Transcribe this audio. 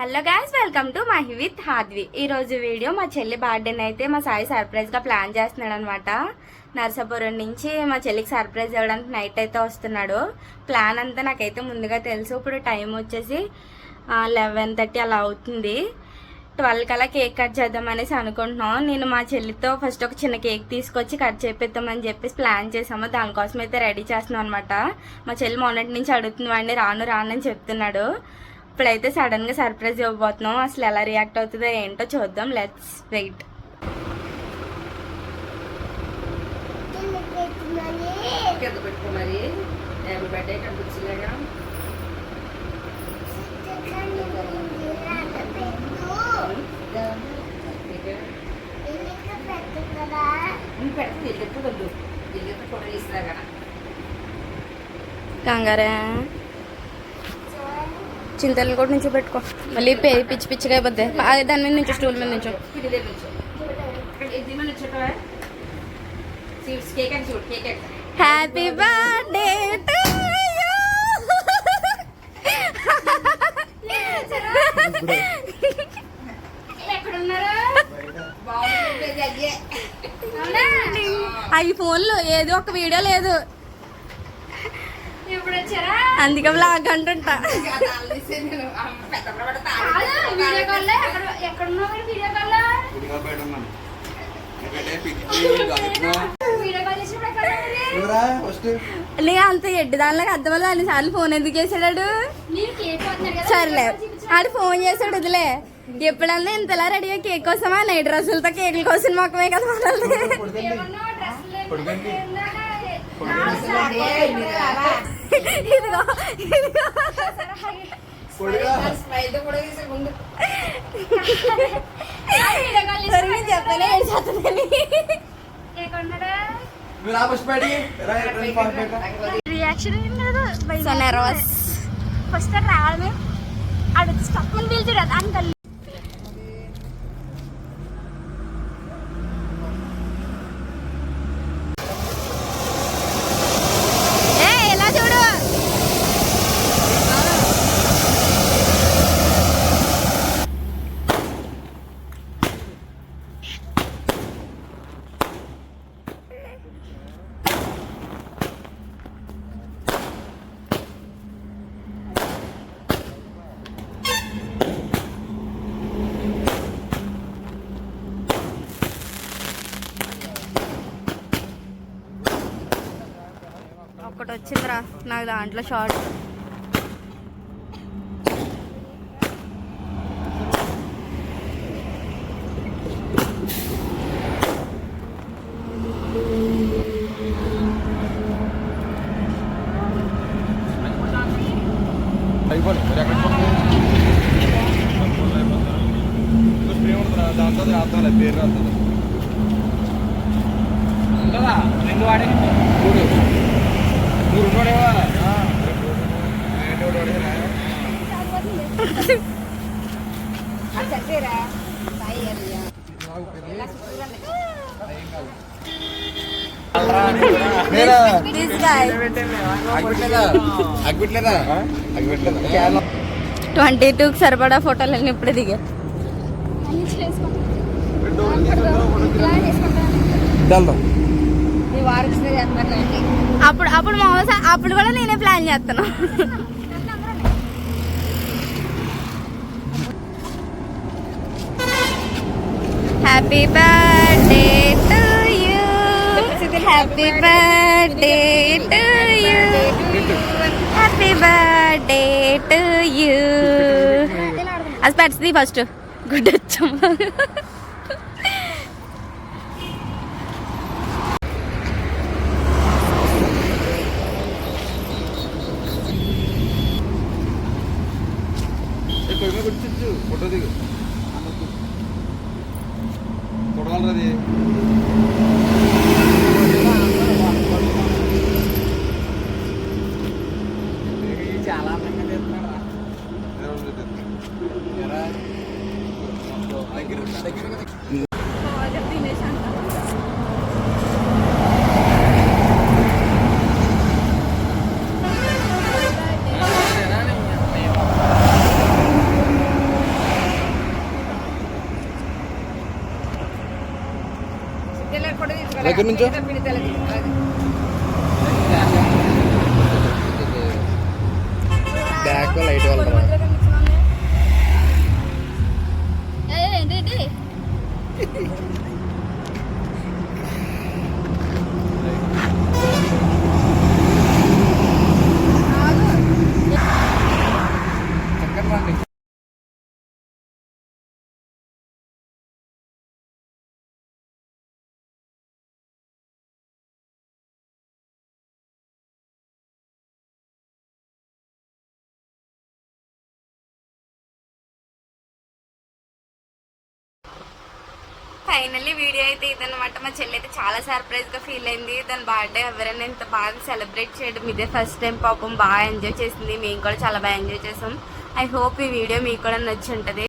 Hello guys welcome to my with Hadvi ఈ రోజు video మా చెల్లి బర్త్డేని అయితే మా సాయి సర్ప్రైజ్గా ప్లాన్ చేస్తున్నాడు అనమాట నర్సాపురం నుంచి మా చెల్లికి సర్ప్రైజ్ ఇవ్వడానికి నైట్ అయితే వస్తున్నాడు. ప్లాన్ అంతా నాకైతే ముందుగా తెలుసు. ఇప్పుడు టైం వచ్చేసి లెవెన్ థర్టీ అలా అవుతుంది. ట్వెల్వ్ కల్లా కేక్ కట్ చేద్దామనేసి అనుకుంటున్నాం. నేను మా చెల్లితో ఫస్ట్ ఒక చిన్న కేక్ తీసుకొచ్చి కట్ చేపిద్దామని చెప్పేసి ప్లాన్ చేసాము దానికోసం అయితే రెడీ చేస్తున్నాం అనమాట మా చెల్లి మొన్నటి నుంచి అడుగుతున్నాడు రాను రాను అని చెప్తున్నాడు. ఇప్పుడైతే సడన్గా సర్ప్రైజ్ ఇవ్వబోతున్నాం. అసలు ఎలా రియాక్ట్ అవుతుందో ఏంటో చూద్దాం. లెట్స్ వెయిట్ కింద పెట్టుకో మరి. హ్యాపీ బర్త్డే కనిపించలేగా పెడితే ఇల్లు వద్దు. ఇల్లు కూడా ఇస్తాగా కంగారే. చింతలు కూడా నుంచి పెట్టుకో. మళ్ళీ పే పిచ్చి పిచ్చిగా అయిపోద్ది. అదే దాని మీద నుంచి స్టూల్ మీద నుంచి. హ్యాపీ బర్త్డే టు బాగుంటుంది అయ్యే ఈ ఫోన్లో ఏదో ఒక వీడియో లేదు. అందుకే బ్లాగ్ అంటుంటా. అంత ఎడ్డి దానిలోకి అర్థం వల్ల అన్నిసార్లు ఫోన్ ఎందుకు చేసాడు సర్లే. ఆడు ఫోన్ చేసాడు వదిలే. ఎప్పుడన్నా ఇంతలా రెడీగా కేక్ కోసమా? నైట్ డ్రెస్సులతో కేకుల కోసం మొక్కమే కదా మనల్ని. ఇదిగో ఇదిగో. చెప్పలే ఉన్నాడా మీరు ఆ ఫస్ట్ బయటికి రా, రండి, ఫాస్ట్ బయట. రియాక్షన్ ఏం లేదు సో nervous. ఫస్ట్ రావడమే ఆడు స్టక్ అని పిలిచాడు అని తల్లి ఏ ఎలా చూడు ఒక్కటి వచ్చిందిరా నాకు దాంట్లో షార్ట్ అయిపోయింది. మరి ఎక్కడికి దాంతో పేరు రెండు ట్వంటీ టూకి సరిపడా ఫోటోలన్నీ ఇప్పుడే దిగా అన్ని వెళ్దాం. అప్పుడు అప్పుడు మామూలు అప్పుడు కూడా నేనే ప్లాన్ చేస్తాను happy birthday to you happy birthday to you happy birthday to you అది పెడుతుంది ఫస్ట్ గుడ్ వచ్చాము చూడాలి అది చాలా అందంగా చేస్తున్నాడు దగ్గర దగ్గర దగ్గర నుంచో? బ్యాక్ లైట్ వల్ల ఏంటి చక్కని రండి ఫైనల్లీ వీడియో అయితే ఇదన్నమాట. మా చెల్లి అయితే చాలా సర్ప్రైజ్గా ఫీల్ అయింది. దాని బర్త్డే ఎవరైనా ఇంత బాగా సెలబ్రేట్ చేయడం ఇదే ఫస్ట్ టైం పాపం బాగా ఎంజాయ్ చేసింది. మేము కూడా చాలా బాగా ఎంజాయ్ చేసాం. ఐ హోప్ ఈ వీడియో మీకు కూడా నచ్చి ఉంటుంది.